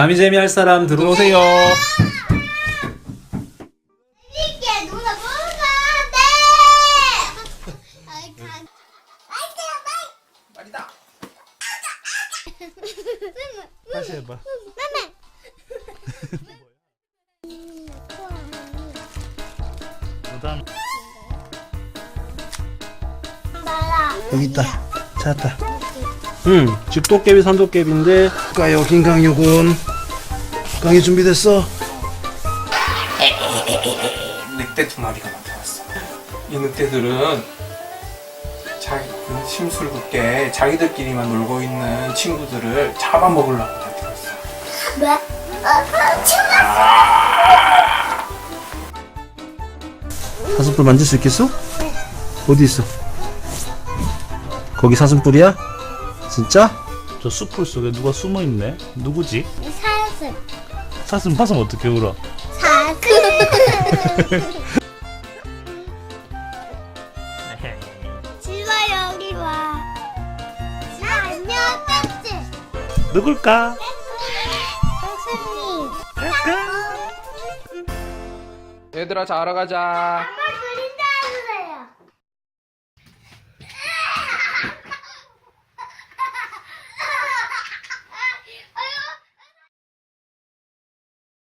자미재미 할 사람 들어오세요. 이게 누나 뭐가 돼? 아이 간. 말이다. 다시 해봐. 그다음 나라. 여기 있다. 찾았다. 응, 집도깨비 산도깨비인데 가요 김강유군. 강의 준비됐어? 늑대 두 마리가 나타났어. 이 늑대들은 자기 그 심술궂게 자기들끼리만 놀고 있는 친구들을 잡아먹으려고 나타났어. 왜? 어, 친구. 사슴뿔 만질 수 있겠어? 어디 있어? 거기 사슴뿔이야? 진짜? 저 숲풀 속에 누가 숨어 있네. 누구지? 사슴. 사슴 사슴 어떻게 울어? 사슴. 지마 여기 와. 나 안녕 뺐지. 누굴까? 선생님. 얘들아 자러 가자. 아빠